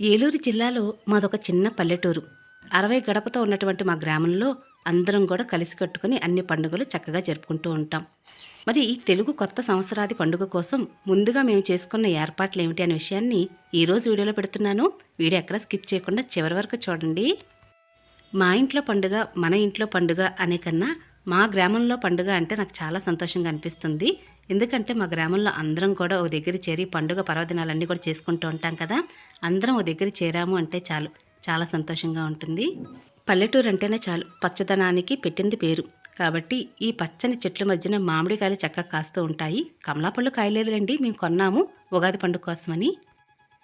ఏలూరు జిల్లాలో మాదొక చిన్న పల్లెటూరు. అరవై గడపతో ఉన్నటువంటి మా గ్రామంలో అందరం కూడా కలిసి కట్టుకుని అన్ని పండుగలు చక్కగా జరుపుకుంటూ ఉంటాం. మరి ఈ తెలుగు కొత్త సంవత్సరాది పండుగ కోసం ముందుగా మేము చేసుకున్న ఏర్పాట్లు ఏమిటి అనే విషయాన్ని ఈరోజు వీడియోలో పెడుతున్నాను. వీడియో ఎక్కడ స్కిప్ చేయకుండా చివరి వరకు చూడండి. మా ఇంట్లో పండుగ మన ఇంట్లో పండుగ అనే కన్నా మా గ్రామంలో పండుగ అంటే నాకు చాలా సంతోషంగా అనిపిస్తుంది. ఎందుకంటే మా గ్రామంలో అందరం కూడా ఒక దగ్గర చేరి పండుగ పర్వదినాలన్నీ కూడా చేసుకుంటూ ఉంటాం కదా. అందరం ఒక దగ్గర చేరాము అంటే చాలు చాలా సంతోషంగా ఉంటుంది. పల్లెటూరు అంటేనే చాలు పచ్చదనానికి పెట్టింది పేరు. కాబట్టి ఈ పచ్చని చెట్ల మధ్యన మామిడికాయలు చక్కగా కాస్తూ ఉంటాయి. కమలాపళ్ళు కాయలేదులేండి మేము కొన్నాము ఉగాది పండుగ కోసమని.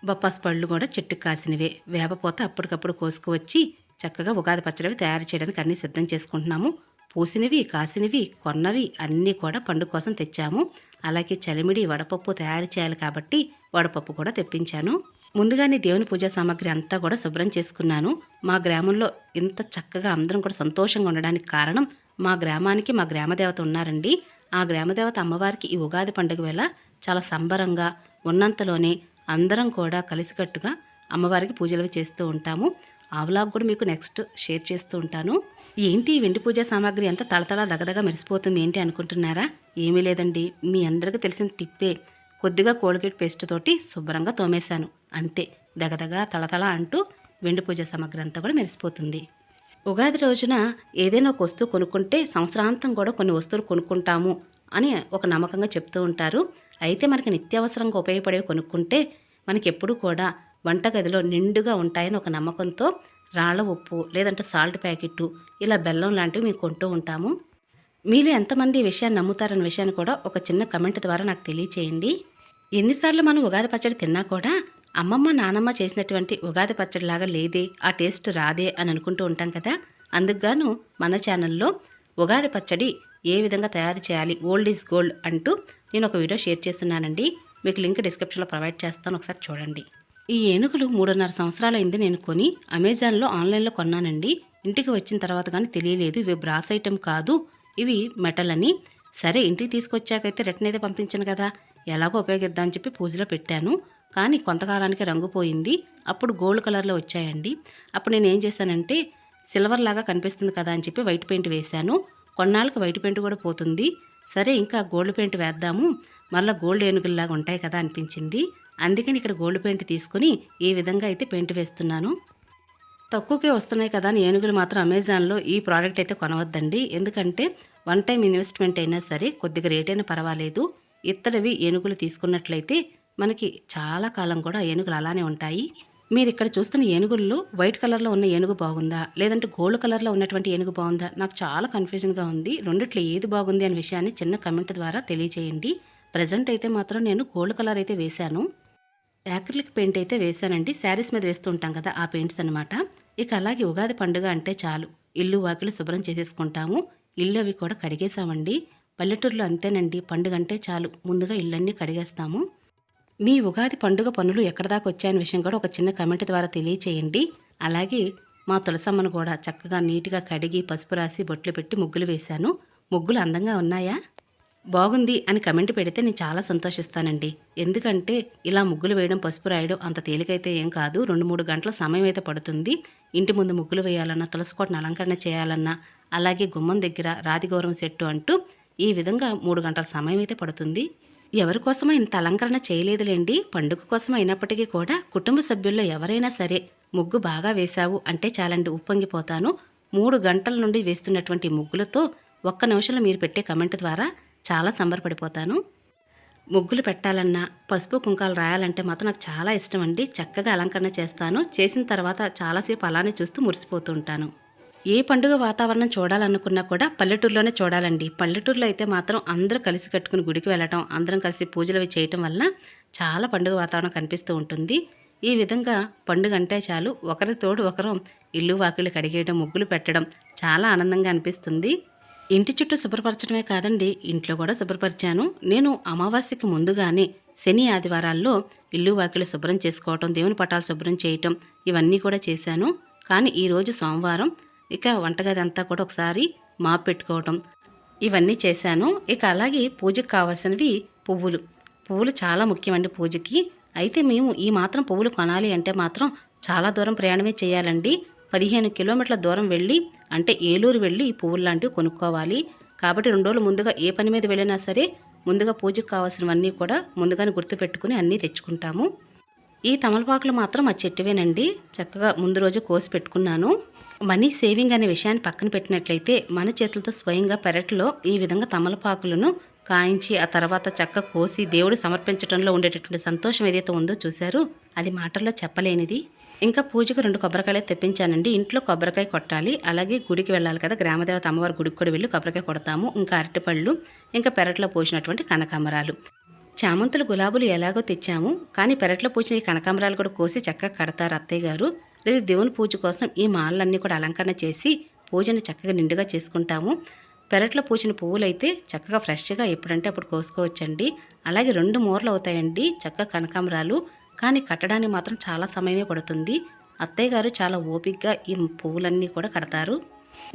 బొప్పాస్ పళ్ళు కూడా చెట్టుకు కాసినవే వేపపోత అప్పటికప్పుడు కోసుకువచ్చి చక్కగా ఉగాది పచ్చడివి తయారు చేయడానికి అన్నీ సిద్ధం చేసుకుంటున్నాము. పూసినవి కాసినవి కొన్నవి అన్నీ కూడా పండుగ కోసం తెచ్చాము. అలాగే చలిమిడి వడపప్పు తయారు చేయాలి కాబట్టి వడపప్పు కూడా తెప్పించాను. ముందుగానే దేవుని పూజా సామాగ్రి అంతా కూడా శుభ్రం చేసుకున్నాను. మా గ్రామంలో ఇంత చక్కగా అందరం కూడా సంతోషంగా ఉండడానికి కారణం మా గ్రామానికి మా గ్రామదేవత ఉన్నారండి. ఆ గ్రామదేవత అమ్మవారికి ఈ ఉగాది పండుగ వేళ చాలా సంబరంగా ఉన్నంతలోనే అందరం కూడా కలిసికట్టుగా అమ్మవారికి పూజలు చేస్తూ ఉంటాము. ఆ వ్లాగ్ కూడా మీకు నెక్స్ట్ షేర్ చేస్తూ ఉంటాను. ఏంటి ఈ వెండి పూజా సామాగ్రి అంతా తళతళ దగదగ మెరిసిపోతుంది ఏంటి అనుకుంటున్నారా? ఏమీ లేదండి. మీ అందరికీ తెలిసిన టిప్పే. కొద్దిగా కోల్గేట్ పేస్ట్ తోటి శుభ్రంగా తోమేశాను. అంతే. దగదగ తళతళ అంటూ వెండి పూజ సామాగ్రి అంతా కూడా మెరిసిపోతుంది. ఉగాది రోజున ఏదైనా ఒక వస్తువు కొనుక్కుంటే సంవత్సరాంతం కూడా కొన్ని వస్తువులు కొనుక్కుంటాము అని ఒక నమ్మకంగా చెప్తూ ఉంటారు. అయితే మనకి నిత్యావసరంగా ఉపయోగపడేవి కొనుక్కుంటే మనకి ఎప్పుడూ కూడా వంటగదిలో నిండుగా ఉంటాయని ఒక నమ్మకంతో రాళ్ళ ఉప్పు లేదంటే సాల్ట్ ప్యాకెట్టు ఇలా బెల్లం లాంటివి మేము కొంటూ ఉంటాము. మీలో ఎంతమంది ఈ విషయాన్ని నమ్ముతారన్న విషయాన్ని కూడా ఒక చిన్న కమెంట్ ద్వారా నాకు తెలియచేయండి. ఎన్నిసార్లు మనం ఉగాది పచ్చడి తిన్నా కూడా అమ్మమ్మ నానమ్మ చేసినటువంటి ఉగాది పచ్చడిలాగా లేదే ఆ టేస్ట్ రాదే అని అనుకుంటూ ఉంటాం కదా. అందుకుగాను మన ఛానల్లో ఉగాది పచ్చడి ఏ విధంగా తయారు చేయాలి ఓల్డ్ ఈజ్ గోల్డ్ అంటూ నేను ఒక వీడియో షేర్ చేస్తున్నానండి. మీకు లింక్ డిస్క్రిప్షన్లో ప్రొవైడ్ చేస్తాను ఒకసారి చూడండి. ఈ ఏనుగులు మూడున్నర సంవత్సరాలైంది నేను కొని అమెజాన్లో ఆన్లైన్లో కొన్నానండి. ఇంటికి వచ్చిన తర్వాత కానీ తెలియలేదు. ఇవి బ్రాస్ ఐటెం కాదు. ఇవి మెటల్ అని. సరే ఇంటికి తీసుకొచ్చాకైతే రిటర్న్ అయితే పంపించాను కదా. ఎలాగో ఉపయోగిద్దామని చెప్పి పూజలో పెట్టాను. కానీ కొంతకాలానికి రంగు పోయింది. అప్పుడు గోల్డ్ కలర్లో వచ్చాయండి. అప్పుడు నేను ఏం చేశానంటే సిల్వర్ లాగా కనిపిస్తుంది కదా అని చెప్పి వైట్ పెయింట్ వేశాను. కొన్నాళ్ళకి వైట్ పెయింట్ కూడా పోతుంది. సరే ఇంకా గోల్డ్ పెయింట్ వేద్దాము. మళ్ళీ గోల్డ్ ఏనుగుల్లాగా ఉంటాయి కదా అనిపించింది. అందుకని ఇక్కడ గోల్డ్ పెయింట్ తీసుకొని ఈ విధంగా అయితే పెయింట్ వేస్తున్నాను. తక్కువకే వస్తున్నాయి కదా అని ఏనుగులు మాత్రం అమెజాన్లో ఈ ప్రోడక్ట్ అయితే కొనవద్దండి. ఎందుకంటే వన్ టైం ఇన్వెస్ట్మెంట్ అయినా సరే కొద్దిగా రేట్ అయినా పర్వాలేదు. ఇత్తడివి ఏనుగులు తీసుకున్నట్లయితే మనకి చాలా కాలం కూడా ఏనుగులు అలానే ఉంటాయి. మీరు ఇక్కడ చూస్తున్న ఏనుగుల్లో వైట్ కలర్లో ఉన్న ఏనుగు బాగుందా? లేదంటే గోల్డ్ కలర్లో ఉన్నటువంటి ఏనుగు బాగుందా? నాకు చాలా కన్ఫ్యూజన్గా ఉంది. రెండిట్లో ఏది బాగుంది అనే విషయాన్ని చిన్న కమెంట్ ద్వారా తెలియజేయండి. ప్రజెంట్ అయితే మాత్రం నేను గోల్డ్ కలర్ అయితే వేశాను. యాక్రిలిక్ పెయింట్ అయితే వేశానండి. శారీస్ మీద వేస్తూ ఉంటాం కదా ఆ పెయింట్స్ అనమాట ఇక అలాగే ఉగాది పండుగ అంటే చాలు. ఇల్లు వాకిలు శుభ్రం చేసేసుకుంటాము. ఇల్లు అవి కూడా కడిగేసామండి పల్లెటూరులో అంతేనండి. పండుగ అంటే చాలు. ముందుగా ఇళ్ళన్నీ కడిగేస్తాము. మీ ఉగాది పండుగ పనులు ఎక్కడ దాకా వచ్చాయనే విషయం కూడా ఒక చిన్న కమెంట్ ద్వారా తెలియచేయండి. అలాగే మా తులసమ్మను కూడా చక్కగా నీట్గా కడిగి పసుపు రాసి బొట్లు పెట్టి ముగ్గులు వేశాను. ముగ్గులు అందంగా ఉన్నాయా? బాగుంది అని కమెంట్ పెడితే నేను చాలా సంతోషిస్తానండి. ఎందుకంటే ఇలా ముగ్గులు వేయడం పసుపు రాయడం అంత తేలికైతే ఏం కాదు. రెండు మూడు గంటల సమయం అయితే పడుతుంది. ఇంటి ముందు ముగ్గులు వేయాలన్నా తులసికోటను అలంకరణ చేయాలన్నా అలాగే గుమ్మం దగ్గర రాధిగౌరవం సెట్టు అంటూ ఈ విధంగా మూడు గంటల సమయం అయితే పడుతుంది. ఎవరి కోసమో ఇంత అలంకరణ చేయలేదులేండి. పండుగ కోసం అయినప్పటికీ కూడా కుటుంబ సభ్యుల్లో ఎవరైనా సరే ముగ్గు బాగా వేశావు అంటే చాలండి ఉప్పొంగిపోతాను. మూడు గంటల నుండి వేస్తున్నటువంటి ముగ్గులతో ఒక్క నిమిషంలో మీరు పెట్టే కమెంట్ ద్వారా చాలా సంబరపడిపోతాను. ముగ్గులు పెట్టాలన్నా పసుపు కుంకాలు రాయాలంటే మాత్రం నాకు చాలా ఇష్టం అండి. చక్కగా అలంకరణ చేస్తాను. చేసిన తర్వాత చాలాసేపు అలానే చూస్తూ మురిసిపోతూ ఉంటాను. ఏ పండుగ వాతావరణం చూడాలనుకున్నా కూడా పల్లెటూరులోనే చూడాలండి. పల్లెటూరులో అయితే మాత్రం అందరూ కలిసి కట్టుకుని గుడికి వెళ్ళటం అందరం కలిసి పూజలు అవి చేయటం వల్ల చాలా పండుగ వాతావరణం కనిపిస్తూ ఉంటుంది. ఈ విధంగా పండుగ అంటే చాలు. ఒకరి తోడు ఒకరు ఇల్లు వాకిళ్ళు కడిగేయడం ముగ్గులు పెట్టడం చాలా ఆనందంగా అనిపిస్తుంది. ఇంటి చుట్టూ శుభ్రపరచడమే కాదండి ఇంట్లో కూడా శుభ్రపరిచాను. నేను అమావాస్యకి ముందుగానే శని ఆదివారాల్లో ఇల్లు వాకిలు శుభ్రం చేసుకోవటం దేవుని పటాలు శుభ్రం చేయటం ఇవన్నీ కూడా చేశాను. కానీ ఈరోజు సోమవారం ఇక వంటగది అంతా కూడా ఒకసారి మాపు పెట్టుకోవటం ఇవన్నీ చేశాను. ఇక అలాగే పూజకు కావాల్సినవి పువ్వులు. పువ్వులు చాలా ముఖ్యమండి పూజకి. అయితే మేము ఈ మాత్రం పువ్వులు కొనాలి అంటే మాత్రం చాలా దూరం ప్రయాణమే చేయాలండి. పదిహేను కిలోమీటర్ల దూరం వెళ్ళి అంటే ఏలూరు వెళ్ళి ఈ పువ్వులు లాంటివి కొనుక్కోవాలి. కాబట్టి రెండు రోజులు ముందుగా ఏ పని మీద వెళ్ళినా సరే ముందుగా పూజకు కావాల్సినవన్నీ కూడా ముందుగానే గుర్తుపెట్టుకుని అన్నీ తెచ్చుకుంటాము. ఈ తమలపాకులు మాత్రం ఆ చెట్టువేనండి. చక్కగా ముందు రోజు కోసి పెట్టుకున్నాను. మనీ సేవింగ్ అనే విషయాన్ని పక్కన పెట్టినట్లయితే మన చేతులతో స్వయంగా పెరట్లో ఈ విధంగా తమలపాకులను కాయించి ఆ తర్వాత చక్క కోసి దేవుడు సమర్పించడంలో ఉండేటటువంటి సంతోషం ఏదైతే ఉందో చూశారు అది మాటల్లో చెప్పలేనిది. ఇంకా పూజకు రెండు కొబ్బరికాయలు తెప్పించానండి. ఇంట్లో కొబ్బరికాయ కొట్టాలి. అలాగే గుడికి వెళ్ళాలి కదా. గ్రామదేవత అమ్మవారి గుడికి కూడా వెళ్ళి కొబ్బరికాయ కొడతాము. ఇంకా అరటిపళ్ళు ఇంకా పెరట్లో పోసినటువంటి కనకాంబరాలు. చామంతులు గులాబులు ఎలాగో తెచ్చాము. కానీ పెరట్లో పూచిన ఈ కనకాంబరాలు కూడా కోసి చక్కగా కడతారు అత్తయ్య గారు. లేదు దేవుని పూజ కోసం ఈ మాలలన్నీ కూడా అలంకరణ చేసి పూజను చక్కగా నిండుగా చేసుకుంటాము. పెరట్లో పూచిన పువ్వులు అయితే చక్కగా ఫ్రెష్గా ఎప్పుడంటే అప్పుడు కోసుకోవచ్చండి. అలాగే రెండు మూరలు అవుతాయండి. చక్కగా కనకాంబరాలు. కానీ కట్టడానికి మాత్రం చాలా సమయమే పడుతుంది. అత్తయ్య గారు చాలా ఓపికగా ఈ పువ్వులన్నీ కూడా కడతారు.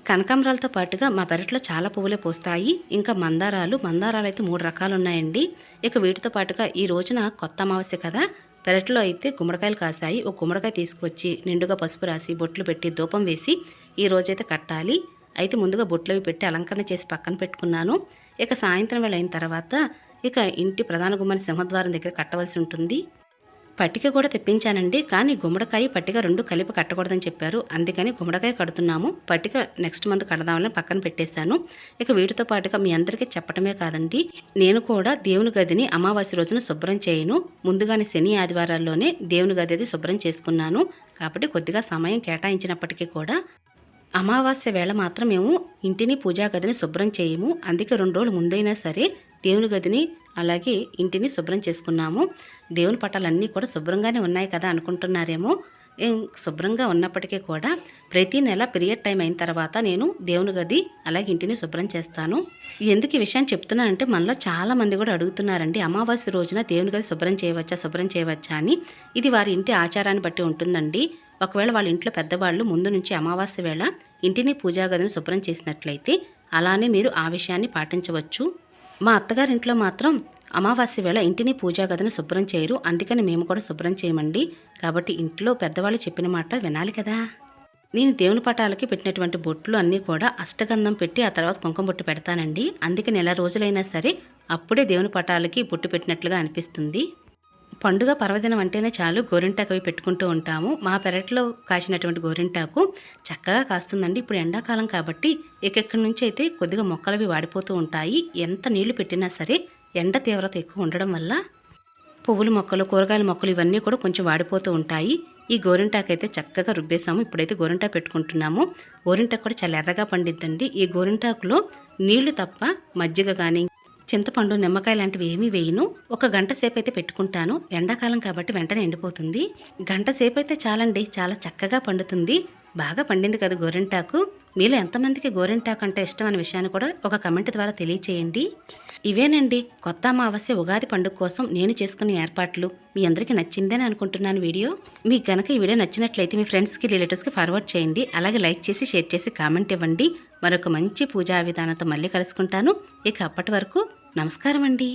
కనకాంబరాలతో పాటుగా మా పెరట్లో చాలా పువ్వులే పూస్తాయి. ఇంకా మందారాలు మందారాలు అయితే మూడు రకాలు ఉన్నాయండి ఇక వీటితో పాటుగా ఈ రోజున కొత్త అమావాస్య కదా పెరట్లో అయితే గుమ్మడికాయలు కాసాయి ఒక గుమ్మడికాయ తీసుకొచ్చి నిండుగా పసుపు రాసి బొట్లు పెట్టి ధూపం వేసి ఈ రోజైతే కట్టాలి. అయితే ముందుగా బొట్లు అవి పెట్టి అలంకరణ చేసి పక్కన పెట్టుకున్నాను. ఇక సాయంత్రం వేళ అయిన తర్వాత ఇక ఇంటి ప్రధాన గుమ్మని సింహద్వారం దగ్గర కట్టవలసి ఉంటుంది. పట్టిక కూడా తెప్పించానండి. కానీ గుమ్మడికాయ పట్టిక రెండు కలిపి కట్టకూడదని చెప్పారు. అందుకని గుమ్మడికాయ కడుతున్నాము. పట్టిక నెక్స్ట్ మంత్ కడదామని పక్కన పెట్టేశాను. ఇక వీటితో పాటుగా మీ అందరికీ చెప్పటమే కాదండి. నేను కూడా దేవుని గదిని అమావాస్య రోజున శుభ్రం చేయను. ముందుగానే శని ఆదివారాల్లోనే దేవుని గది అది శుభ్రం చేసుకున్నాను. కాబట్టి కొద్దిగా సమయం కేటాయించినప్పటికీ కూడా అమావాస్య వేళ మాత్రం మేము ఇంటిని పూజా గదిని శుభ్రం చేయము. అందుకే రెండు రోజులు ముందైనా సరే దేవుని గదిని అలాగే ఇంటిని శుభ్రం చేసుకున్నాము. దేవుని పటాలన్నీ కూడా శుభ్రంగానే ఉన్నాయి కదా అనుకుంటున్నారేమో. శుభ్రంగా ఉన్నప్పటికీ కూడా ప్రతి నెల పీరియడ్ టైం అయిన తర్వాత నేను దేవుని గది అలాగే ఇంటిని శుభ్రం చేస్తాను. ఎందుకు ఈ విషయాన్ని చెప్తున్నానంటే మనలో చాలా మంది కూడా అడుగుతున్నారండి అమావాస్య రోజున దేవుని గది శుభ్రం చేయవచ్చా శుభ్రం చేయవచ్చా అని. ఇది వారి ఇంటి ఆచారాన్ని బట్టి ఉంటుందండి. ఒకవేళ వాళ్ళ ఇంట్లో పెద్దవాళ్ళు ముందు నుంచి అమావాస్య వేళ ఇంటిని పూజా గదిని శుభ్రం చేసినట్లయితే అలానే మీరు ఆ విషయాన్ని పాటించవచ్చు. మా అత్తగారింట్లో మాత్రం అమావాస్య వేళ ఇంటిని పూజా గదిని శుభ్రం చేయరు. అందుకని మేము కూడా శుభ్రం చేయమండి. కాబట్టి ఇంట్లో పెద్దవాళ్ళు చెప్పిన మాట వినాలి కదా. నేను దేవుని పటాలకి పెట్టినటువంటి బొట్లు అన్నీ కూడా అష్టగంధం పెట్టి ఆ తర్వాత కుంకుమ బొట్టు పెడతానండి. అందుకే నెల రోజులైనా సరే అప్పుడే దేవుని పటాలకి బొట్టు పెట్టినట్లుగా అనిపిస్తుంది. పండుగ పర్వదినం అంటేనే చాలు గోరింటాకు అవి పెట్టుకుంటూ ఉంటాము. మా పెరట్లో కాసినటువంటి గోరింటాకు చక్కగా కాస్తుందండి. ఇప్పుడు ఎండాకాలం కాబట్టి ఎక్కడి నుంచి అయితే కొద్దిగా మొక్కలు అవి వాడిపోతూ ఉంటాయి. ఎంత నీళ్ళు పెట్టినా సరే ఎండ తీవ్రత ఎక్కువ ఉండడం వల్ల పువ్వుల మొక్కలు కూరగాయల మొక్కలు ఇవన్నీ కూడా కొంచెం వాడిపోతూ ఉంటాయి. ఈ గోరింటాకు అయితే చక్కగా రుబ్బేసాము ఇప్పుడైతే గోరింటాకు పెట్టుకుంటున్నాము. గోరింటాకు కూడా చాలా ఎర్రగా పండిద్దండి. ఈ గోరింటాకులో నీళ్ళు తప్ప మజ్జిగ కానీ చింతపండు నిమ్మకాయ లాంటివి ఏమీ వేయను. ఒక గంట సేపు అయితే పెట్టుకుంటాను. ఎండాకాలం కాబట్టి వెంటనే ఎండిపోతుంది. గంట సేపు అయితే చాలండి. చాలా చక్కగా పండుతుంది. బాగా పండింది కదా గోరింటాకు. మీలో ఎంతమందికి గోరింటాకు అంటే ఇష్టం అనే విషయాన్ని కూడా ఒక కమెంట్ ద్వారా తెలియచేయండి. ఇవేనండి కొత్త అమావాస్య ఉగాది పండుగ కోసం నేను చేసుకున్న ఏర్పాట్లు. మీ అందరికీ నచ్చిందని అనుకుంటున్నాను వీడియో. మీకు కనుక ఈ వీడియో నచ్చినట్లయితే మీ ఫ్రెండ్స్కి రిలేటివ్స్కి ఫార్వర్డ్ చేయండి. అలాగే లైక్ చేసి షేర్ చేసి కామెంట్ ఇవ్వండి. మరొక మంచి పూజా విధానంతో మళ్ళీ కలుసుకుంటాను. ఇక అప్పటి వరకు నమస్కారం అండి